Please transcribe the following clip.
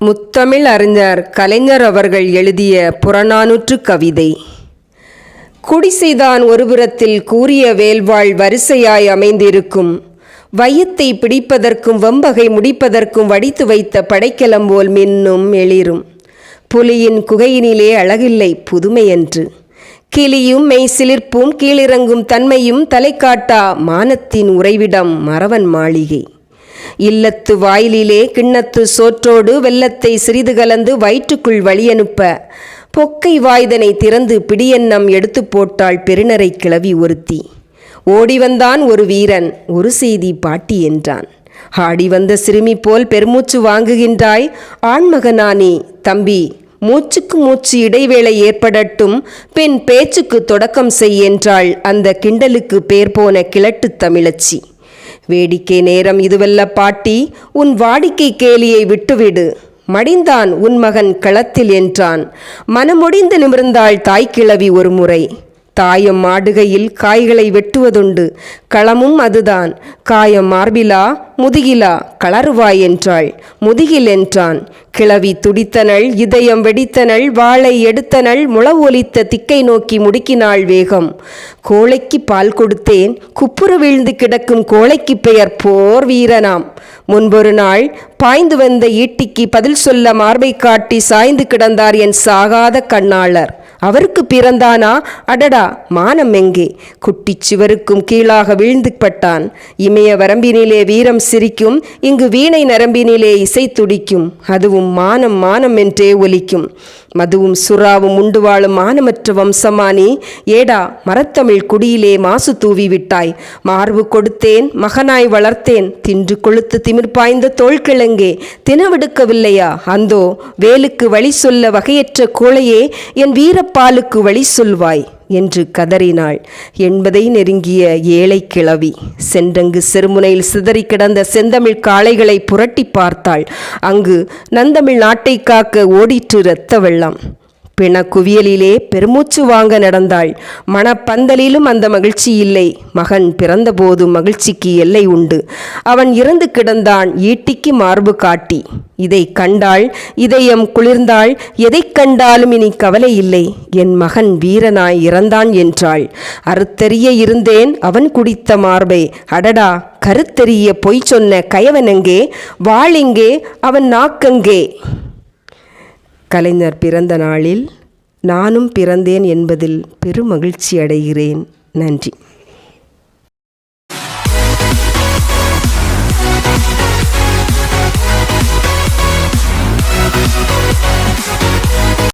முத்தமிழ் அறிஞர் கலைஞர் அவர்கள் எழுதிய புறநானூற்று கவிதை. குடிசைதான் ஒருபுறத்தில் கூறிய வேல்வாள் வரிசையாய் அமைந்திருக்கும். வையத்தை பிடிப்பதற்கும் வம்பகை முடிப்பதற்கும் வடித்து வைத்த படைக்கலம் போல் மின்னும் எளிரும் புலியின் குகையினிலே அழகில்லை புதுமையன்று கிளியும் மெய் சிலிர்ப்பும் கீழிறங்கும் தன்மையும் தலைக்காட்டா மானத்தின் உறைவிடம் மறவன் மாளிகை. இல்லத்து வாயிலிலே கிண்ணத்து சோற்றோடு வெள்ளத்தை சிறிது கலந்து வயிற்றுக்குள் வழியனுப்ப. பொக்கை வாய்தனை திறந்து பிடியன்னம் எடுத்து போட்டாள் பெருநரை கிளவி ஒருத்தி. ஓடி வந்தான் ஒரு வீரன் ஒரு செய்தி பாட்டி என்றான். ஆடி வந்த சிறுமி போல் பெருமூச்சு வாங்குகின்றாய். ஆண்மகனானே தம்பி மூச்சுக்கு மூச்சு இடைவேளை ஏற்படட்டும் பெண் பேச்சுக்கு தொடக்கம் செய் என்றாள் அந்த கிண்டலுக்கு பேர் போன கிழட்டுத் தமிழச்சி. வேடிக்கை நேரம் இதுவல்ல பாட்டி உன் வாடிக்கை கேலியை விட்டுவிடு. மடிந்தான் உன் மகன் களத்தில் என்றான். மனமுடிந்து நிமிர்ந்தாள் தாய்க்கிழவி ஒரு முறை. தாயம் ஆடுகையில் காய்களை வெட்டுவதுண்டு. களமும் அதுதான். காயம் மார்பிலா முதுகிலா களறுவாய் என்றாள். முதுகில் என்றான். கிளவி துடித்தனள் இதயம் வெடித்தனள் வாளை எடுத்தனள் முளவொலித்த ஒலித்த திக்கை நோக்கி முடுக்கினாள் வேகம். கோழைக்கு பால் கொடுத்தேன் குப்புற வீழ்ந்து கிடக்கும் கோழைக்கு பெயர் போர் வீரனாம். முன்பொரு நாள் பாய்ந்து வந்த ஈட்டிக்கு பதில் சொல்ல மார்பை காட்டி சாய்ந்து கிடந்தார் என் சாகாத கண்ணாளர். அவருக்கு பிறந்தானா? அடடா மானம் எங்கே? குட்டிச் சுவருக்கும் கீழாக வீழ்ந்து பட்டான் இமய வரம்பினிலே வீரம் சிரிக்கும் இங்கு வீணை நரம்பினிலே இசை துடிக்கும். அதுவும் மானம் மானம் என்றே ஒலிக்கும். மதுவும் சுறாவும் உண்டு வாழும் மானமற்ற வம்சமானி. ஏடா மரத்தமிழ் குடியிலே மாசு தூவி விட்டாய். மார்பு கொடுத்தேன் மகனாய் வளர்த்தேன். தின்று கொளுத்து திமிர் பாய்ந்த தோள்கிழங்கே. தினவெடுக்கவில்லையா அந்தோ வேலுக்கு வழி சொல்ல வகையற்ற கோழையே என் வீரப்பாலுக்கு வழி சொல்வாய். என்று கதறினாள். என்பதை நெருங்கிய ஏழை கிளவி சென்றங்கு செருமுனையில் சிதறி கிடந்த செந்தமிழ் காளைகளை புரட்டி பார்த்தாள். அங்கு நந்தமிழ் நாட்டை காக்க ஓடிற்று இரத்த வெள்ளம். பிண குவியலிலே பெருமூச்சு வாங்க நடந்தாள். மணப்பந்தலிலும் அந்த மகிழ்ச்சி இல்லை. மகன் பிறந்தபோது மகிழ்ச்சிக்கு எல்லை உண்டு. அவன் இறந்து கிடந்தான். ஈட்டிக்கு மார்பு காட்டி. இதை கண்டாள். இதயம் குளிர்ந்தாள். எதை கண்டாலும் இனி கவலை இல்லை. என் மகன் வீரனாய் இறந்தான் என்றாள். அறுத்தெறிய இருந்தேன். அவன் குடித்த மார்பை. அடடா! கருத்தெறிய பொய் சொன்ன கயவனெங்கே வாளிங்கே அவன் நாக்கங்கே? கலைஞர் பிறந்த நாளில் நானும் பிறந்தேன் என்பதில் பெருமகிழ்ச்சி அடைகிறேன் நன்றி.